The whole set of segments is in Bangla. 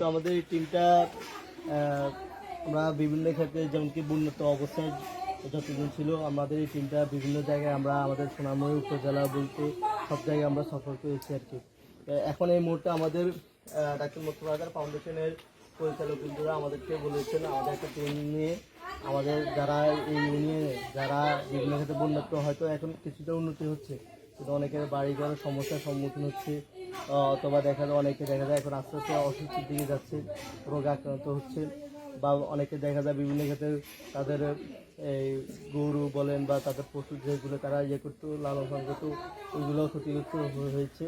তো আমাদের এই টিমটা আমরা বিভিন্ন ক্ষেত্রে যেমন কি উন্নত অবস্থায় যতদিন ছিল, আমাদের এই টিমটা বিভিন্ন জায়গায় আমরা আমাদের সোনাময়ী উপজেলা বলতে সব জায়গায় আমরা সফর করেছি আর কি। এখন এই মুহূর্তে আমাদের ডাক্তার মোস্তফাজার ফাউন্ডেশনের পরিচালক বন্ধুরা আমাদেরকে বলেছেন, আমাদের একটা টিম নিয়ে আমাদের যারা এই ইউনিয়নে যারা বিভিন্ন ক্ষেত্রে বন্যাত্ম হয়তো এখন কিছুটা উন্নতি হচ্ছে। কিন্তু অনেকের বাড়ি ঘরের সমস্যার সম্মুখীন হচ্ছে। অথবা দেখা যায় অনেকে দেখা যায় এখন আস্তে আস্তে অসুস্থের দিকে যাচ্ছে রোগে আক্রান্ত হচ্ছে বা অনেকে দেখা যায় বিভিন্ন ক্ষেত্রে তাদের এই গরু বলেন বা তাদের পশু যেগুলো তারা ইয়ে করতো লালন পালন করতো ওইগুলো ক্ষতিগ্রস্ত হয়েছে।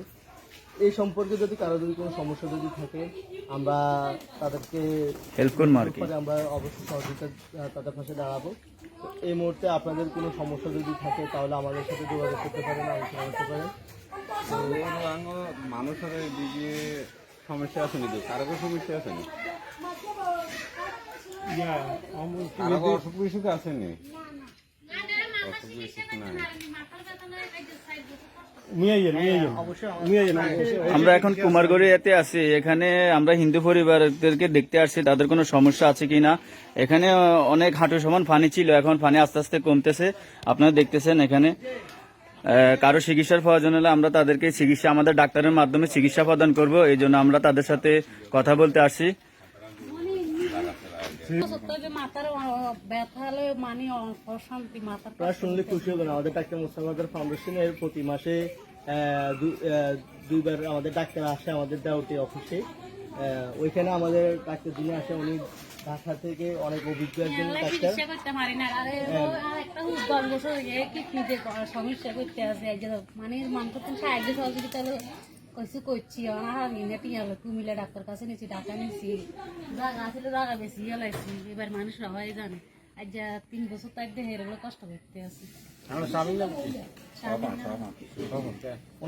এই সম্পর্কে যদি কারও যদি কোনো সমস্যা যদি থাকে আমরা তাদেরকে হেল্প করব আর কি। আমরা অবশ্যই সহযোগিতা তাদের পাশে দাঁড়াবো। এই মুহূর্তে আপনাদের কোনো সমস্যা যদি থাকে তাহলে আমাদের সাথে যোগাযোগ করতে পারেন আলোচনা করতে পারেন। মানুষের দিকে সমস্যা আছে নাকি কারও সমস্যা আছে নি আছে নি আমরা এখন কুমারগড়িয়াতে আছি। এখানে আমরা হিন্দু পরিবারদেরকে দেখতে আসছি, তাদের কোনো সমস্যা আছে কিনা। এখানে অনেক হাঁটু সমান পানি ছিল, এখন পানি আস্তে আস্তে কমতেছে। আপনারা দেখতেছেন এখানে। কারও চিকিৎসার প্রয়োজন হলে আমরা তাদেরকে চিকিৎসা আমাদের ডাক্তারের মাধ্যমে চিকিৎসা প্রদান করব এই জন্য আমরা তাদের সাথে কথা বলতে আসি মানে শুনলে খুশি হবেন আমাদের ডাক্তার ফাউন্ডেশনের প্রতি মাসে দুইবার আমাদের ডাক্তার আসে আমাদের দাউটি অফিসে। ওইখানে আমাদের ডাক্তার যিনি আসে উনি ঢাকা থেকে অনেক অভিজ্ঞ একজন ডাক্তার চিকিৎসা করতে পারি না। আর এ- আর একটা উদ্যোগ বছর এ কি কি যে ক- সমস্যা করতে আছে। মানে মানুষ তো সাহায্য সহযোগিতা কইছি করছি আর মিনিটি হলো কুমিল্লা ডাক্তার কাছে নিয়েছি টাকা নিয়েছি জায়গা ছিল জায়গা বেশি লাইছি। এবার মানুষ সবাই জানে আজ যা তিন বছর তার দেহে কষ্ট করতে আছে।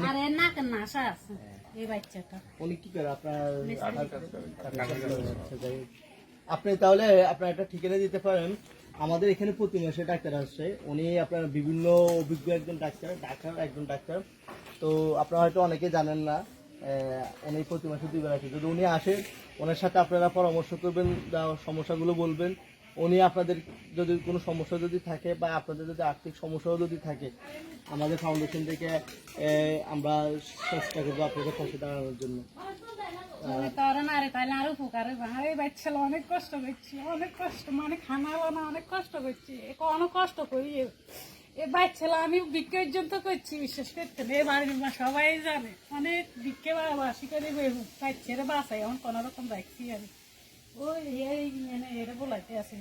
আর এর নাক নাশা আছে এই বাচ্চাটা। উনি কি করে? আপনার। আপনি তাহলে আপনার একটা ঠিকানা দিতে পারেন। আমাদের এখানে প্রতি মাসে ডাক্তার আসছে উনি আপনার বিভিন্ন অভিজ্ঞ একজন ডাক্তার ডাক্তার একজন ডাক্তার। তো আপনারা হয়তো অনেকে জানেন না উনি প্রতি মাসে দুইবার আসে। যদি উনি আসে, ওনার সাথে আপনারা পরামর্শ করবেন সমস্যাগুলো বলবেন। উনি আপনাদের যদি কোনো সমস্যা যদি থাকে বা আপনাদের যদি আর্থিক সমস্যাও যদি থাকে, আমাদের ফাউন্ডেশন থেকে আমরা চেষ্টা করব আপনাদের পাশে দাঁড়ানোর জন্য। অনেক কষ্ট করছি, অনেক কষ্ট মানে খানা হলো না অনেক কষ্ট করছি। অনেক কষ্ট করি এ- বাচ্চালা বাচ্চা আমি বিক্রি পর্যন্ত করছি বিশেষ করতে। এ বাড়ির সবাই জানে, অনেক বিক্রি বাসি করে বাচ্চারা বাসায় এখন কোনো রকম রাখছি আমি। ওই, এই মানে এটা বলাইতে আছে